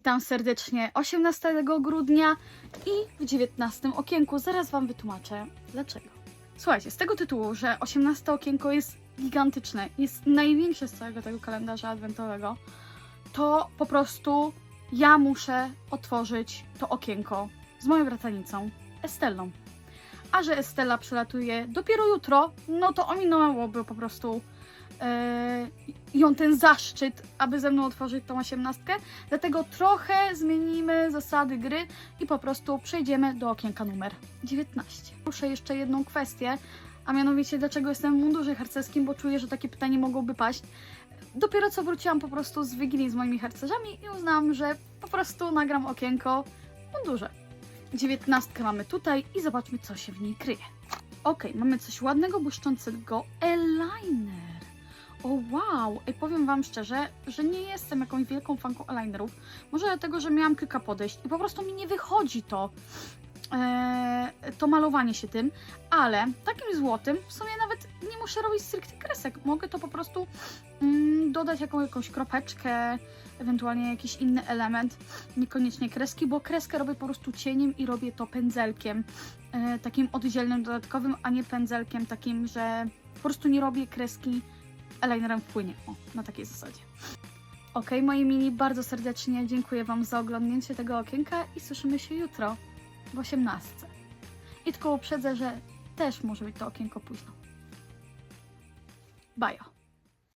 Witam serdecznie 18 grudnia i w 19 okienku. Zaraz Wam wytłumaczę dlaczego. Słuchajcie, z tego tytułu, że 18 okienko jest gigantyczne, jest największe z całego tego kalendarza adwentowego, to po prostu ja muszę otworzyć to okienko z moją bratanicą Estellą. A że Estella przelatuje dopiero jutro, no to ominęłoby po prostu e, ją ten zaszczyt, aby ze mną otworzyć tą osiemnastkę. Dlatego trochę zmienimy zasady gry i po prostu przejdziemy do okienka numer 19. Muszę jeszcze jedną kwestię, a mianowicie dlaczego jestem w mundurze harcerskim, bo czuję, że takie pytanie mogłoby paść. Dopiero co wróciłam po prostu z Wigilii z moimi harcerzami i uznałam, że po prostu nagram okienko w mundurze. 19 mamy tutaj i zobaczmy, co się w niej kryje. Ok, mamy coś ładnego, błyszczącego. Eyeliner. O wow! Ej, powiem Wam szczerze, że nie jestem jakąś wielką fanką eyelinerów. Może dlatego, że miałam kilka podejść i po prostu mi nie wychodzi to, e, to malowanie się tym, ale takim złotym w sumie nawet nie muszę robić stricte kresek. Mogę to po prostu mm, dodać jaką, jakąś kropeczkę, ewentualnie jakiś inny element, niekoniecznie kreski, bo kreskę robię po prostu cieniem i robię to pędzelkiem, e, takim oddzielnym, dodatkowym, a nie pędzelkiem takim, że po prostu nie robię kreski eyelinerem w płynie. O, na takiej zasadzie. Ok, moi mili, bardzo serdecznie dziękuję Wam za oglądnięcie tego okienka i słyszymy się jutro w 18. I tylko uprzedzę, że też może być to okienko późno. Bajo.